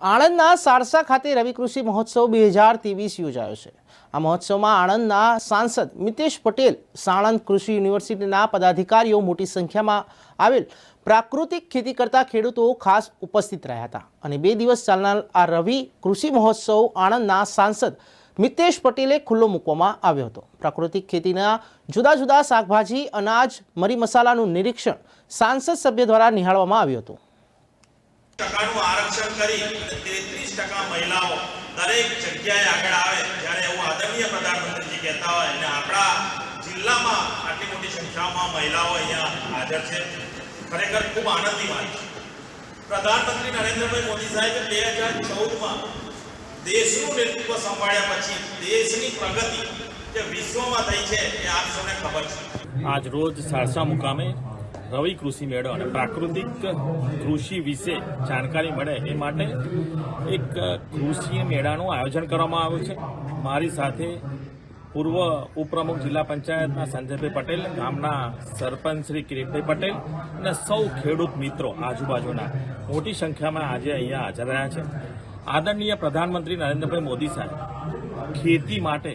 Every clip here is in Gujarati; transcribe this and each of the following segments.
આણંદના સારસા ખાતે રવિ કૃષિ મહોત્સવ બે હજાર ત્રેવીસ યોજાયો છે. આ મહોત્સવમાં આણંદના સાંસદ મિતેશ પટેલ, સાણંદ કૃષિ યુનિવર્સિટીના પદાધિકારીઓ મોટી સંખ્યામાં આવેલ પ્રાકૃતિક ખેતી કરતા ખેડૂતો ખાસ ઉપસ્થિત રહ્યા હતા. અને બે દિવસ ચાલનાર આ રવિ કૃષિ મહોત્સવ આણંદના સાંસદ મિતેશ પટેલે ખુલ્લો મૂકવામાં આવ્યો હતો. પ્રાકૃતિક ખેતીના જુદા જુદા શાકભાજી, અનાજ, મરી મસાલાનું નિરીક્ષણ સાંસદ સભ્ય દ્વારા નિહાળવામાં આવ્યું હતું. ટકાનું આરક્ષણ કરી અને તેત્રીસ ટકા મહિલાઓ દરેક જગ્યાએ આગળ આવે જ્યારે એવું આદરણીય પ્રધાનમંત્રીજી કહેતા હોય અને આપણા જિલ્લામાં આટલી મોટી સંખ્યામાં મહિલાઓ અહીંયા હાજર છે. ખરેખર ખૂબ આનંદની વાત છે. પ્રધાનમંત્રી નરેન્દ્રભાઈ મોદી સાહેબે બે હજાર ચૌદમાં દેશનું નેતૃત્વ સંભાળ્યા પછી દેશની પ્રગતિ જે વિશ્વમાં થઈ છે એ આપ સૌને ખબર છે. આજ રોજ સારસા મુકામે રવિ કૃષિ મેળો અને પ્રાકૃતિક કૃષિ વિશે જાણકારી મળે એ માટે એક કૃષિ મેળાનું આયોજન કરવામાં આવ્યું છે. મારી સાથે પૂર્વ ઉપપ્રમુખ જિલ્લા પંચાયતના સંજયભાઈ પટેલ, ગામના સરપંચ શ્રી કિરીટભાઈ પટેલ અને સૌ ખેડૂત મિત્રો આજુબાજુના. મોટી સંખ્યામાં આજે અહીંયા હાજર રહ્યા છે. આદરણીય પ્રધાનમંત્રી નરેન્દ્રભાઈ મોદી સાહેબ, ખેતી માટે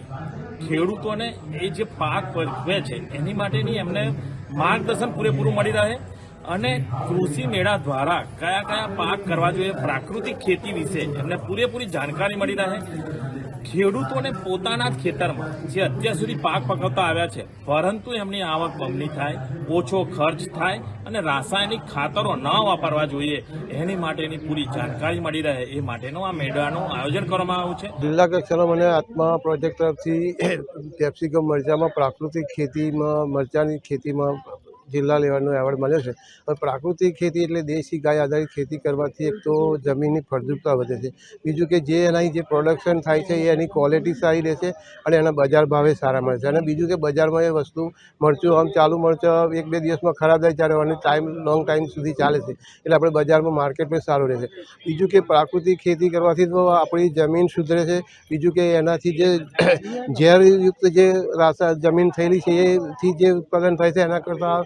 ખેડૂતોને એ જે પાક વધવે છે, એની માટેની એમને માર્ગદર્શન પૂરેપૂરું મળી રહે અને કૃષિ મેળા દ્વારા કયા કયા પાક કરવા જોઈએ, પ્રાકૃતિક ખેતી વિશે એમને પૂરેપૂરી જાણકારી મળી રહે. ખેડૂતોને પોતાના જ ખેતરમાં જે અત્યાર સુધી પાક પકવતા આવ્યા છે, પરંતુ એમની આવક બમણી થાય, ઓછો ખર્ચ થાય અને રાસાયણિક ખાતરો ન વાપરવા જોઈએ. એની માટેની પૂરી જાણકારી મળી રહે એ માટેનું આ મેળાનું આયોજન કરવામાં આવ્યું છે. જિલ્લા કક્ષાનો મને આત્મા પ્રોજેક્ટ તરફથી કેપ્સિકમ મરચામાં પ્રાકૃતિક ખેતીમાં, મરચાની ખેતીમાં જિલ્લા લેવલનો એવોર્ડ મળ્યો છે. પણ પ્રાકૃતિક ખેતી એટલે દેશી ગાય આધારિત ખેતી કરવાથી એક તો જમીનની ફળદ્રુપતા વધે છે. બીજું કે જે એના જે પ્રોડક્શન થાય છે એ એની ક્વોલિટી સારી રહેશે અને એના બજાર ભાવે સારા મળશે અને બીજું કે બજારમાં એ વસ્તુ મરચું, આમ ચાલુ મરચાં એક બે દિવસમાં ખરાબ થાય ત્યારે અને ટાઈમ લોંગ ટાઈમ સુધી ચાલે છે. એટલે આપણે બજારમાં માર્કેટમાં સારું રહેશે. બીજું કે પ્રાકૃતિક ખેતી કરવાથી તો આપણી જમીન સુધરે છે. બીજું કે એનાથી જે ઝેરયુક્ત જે રાસા જમીન થયેલી છે એથી જે ઉત્પાદન થાય છે એના કરતાં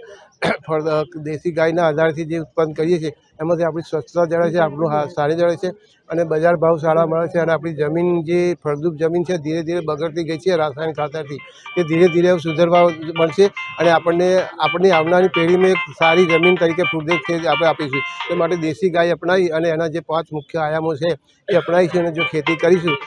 દેશી ગાયના આધારથી જે ઉત્પન્ન કરીએ છીએ, એમાંથી આપણી સ્વચ્છતા જળે છે, આપણું સારી જળે છે અને બજાર ભાવ સારા મળે છે અને આપણી જમીન જે ફળદ્રુપ જમીન છે, ધીરે ધીરે બગડતી ગઈ છે રાસાયણિક ખાતરથી. તે ધીરે ધીરે સુધરવા મળશે અને આપણને આપણી આવનારી પેઢીને સારી જમીન તરીકે ફૂડદેશ છે આપણે આપીશું તે માટે દેશી ગાય અપનાવી અને એના જે પાંચ મુખ્ય આયામો છે એ અપનાવીશું અને જો ખેતી કરીશું